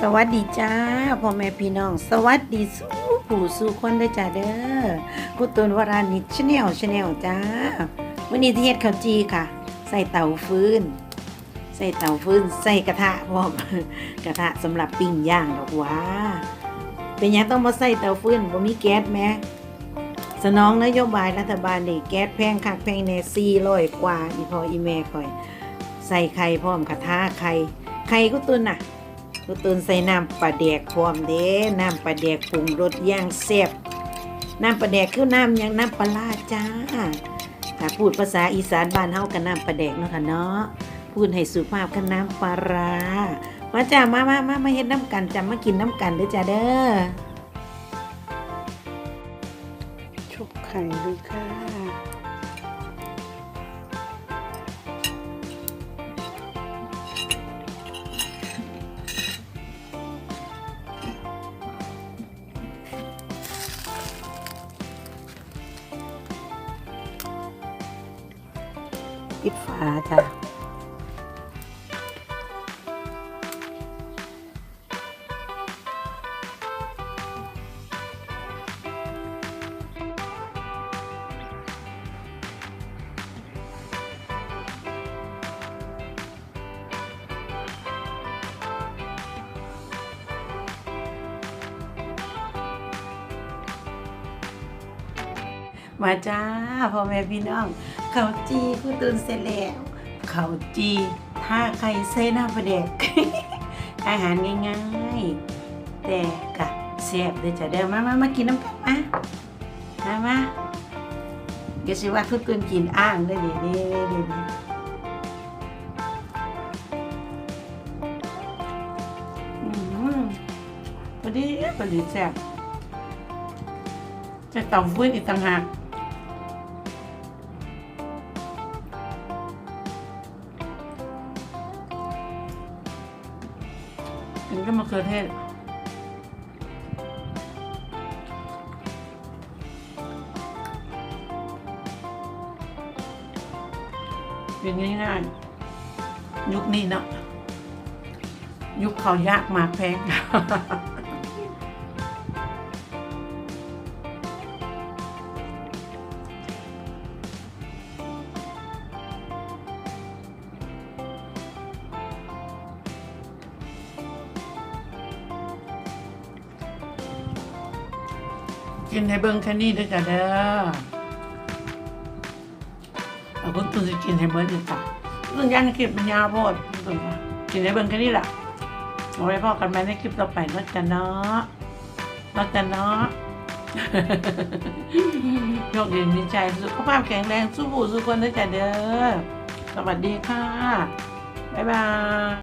สวัสดีจ้าพ่อแม่พี่น้อง สวัสดีสู้ผู้สู้คนเด้จ้าเด้อกุตูนวรานิชแนลชแนลจ้าวันนี้ที่เฮ็ดข้าวจีค่ะ ใส่เตาฟืนใส่เตาฟืนใส่กระทะพร้อมกระทะสำหรับปิ้งย่างดอกว่าเป็นยังต้องมาใส่เตาฟืนบ่มีแก๊สแหม้สนองนโยบายรัฐบาลนี่แก๊สแพงคักแพงแน่400กว่าอีพออีแม่ค่อย ใส่ไข่พร้อมกระทะไข่ไข่กุตุนน่ะ กูตื่นใส่น้ำปลาแดกพร้อมเด้น้ำปลาแดกปรุงรสย่างแซ่บน้ำปลาแดกคือน้ำยังน้ำปลาร้าจ้าถ้าพูดภาษาอีสานบ้านเฮากันน้ำปลาแดกเนาะค่ะเนาะพูดให้สุภาพกันน้ำปลาร้ามาจ้ามามามามาเฮ็ดน้ำกันจ้ามากินน้ำกันเด้อจ้าเด้อชุบไข่ด้วยค่ะ ปิดฝาจ้ะ มาจ้าพ่อแม่พี่น้องเขาจีกูตื่นเสร็จแล้วเขาจีท่าไข่เส้นน้ำปลาแดกอาหารง่ายๆ แต่กะแซ่บเด้อจ้ะเด้อมามามากินน้ำกันมามามาเดี๋ยวสิว่าทุกคนกินอ่างได้เด้อเด้เด้อเด้ออืมพอดีพอดีแซ่บจะต่อมฟื้นอีกต่างหาก กินก็มะเขือเทศกินง่ายๆยุคนี้เนาะยุคเขายากมากแพง กินให้เบิ่งแค่นี้เด้วยจ้ะเด้อเอาคุณตุนสิกินให้เบิ่งดีกว่าเรื่องย่างคลิปมันยาวโพดคุณตุนกินให้เบิ่งแค่นี้แหละเอาไว้พอกันไหมในคลิปต่อไปนักจ้ะเนาะนักจ้ะเนาะโชคดีมีใจสุขภาพแข็งแรงสู้ผู้สู้คนด้วยจ้ะเด้อสวัสดีค่ะ บ๊ายบาย